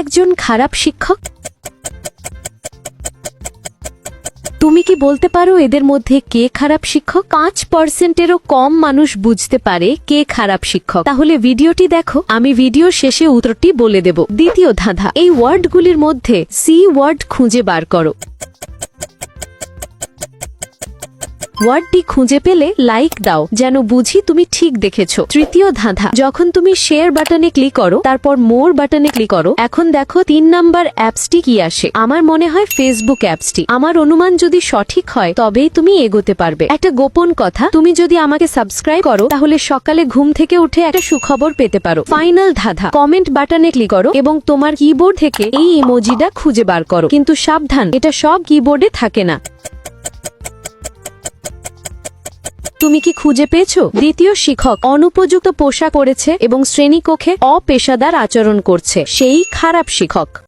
একজন খারাপ শিক্ষক? তুমি কি বলতে পারো এদের মধ্যে কে খারাপ শিক্ষক? পাঁচ পার্সেন্টেরও কম মানুষ বুঝতে পারে কে খারাপ শিক্ষক। তাহলে ভিডিওটি দেখো, আমি ভিডিও শেষে উত্তরটি বলে দেব। দ্বিতীয় ধাঁধা, এই ওয়ার্ডগুলির মধ্যে সি ওয়ার্ড খুঁজে বার করো। ওয়ার্ডটি খুঁজে পেলে লাইক দাও, যেন বুঝি তুমি ঠিক দেখেছ। তৃতীয় ধাঁধা, যখন তুমি শেয়ার বাটনে ক্লিক করো, তারপর মোর বাটনে ক্লিক করো, এখন দেখো তিন নাম্বার অ্যাপসটি কি আসে। আমার মনে হয় ফেসবুক অ্যাপসটি। আমার অনুমান যদি সঠিক হয়, তবেই তুমি এগোতে পারবে। একটা গোপন কথা, তুমি যদি আমাকে সাবস্ক্রাইব করো, তাহলে সকালে ঘুম থেকে উঠে একটা সুখবর পেতে পারো। ফাইনাল ধাঁধা, কমেন্ট বাটনে ক্লিক করো এবং তোমার কিবোর্ড থেকে এই ইমোজিটা খুঁজে বার করো। কিন্তু সাবধান, এটা সব কিবোর্ডে থাকে না। তুমি কি খুঁজে পেয়েছ? দ্বিতীয় শিক্ষক, অনুপযুক্ত পোশাক পরেছে এবং শ্রেণীকক্ষে অপেশাদার আচরণ করছে। সেই খারাপ শিক্ষক।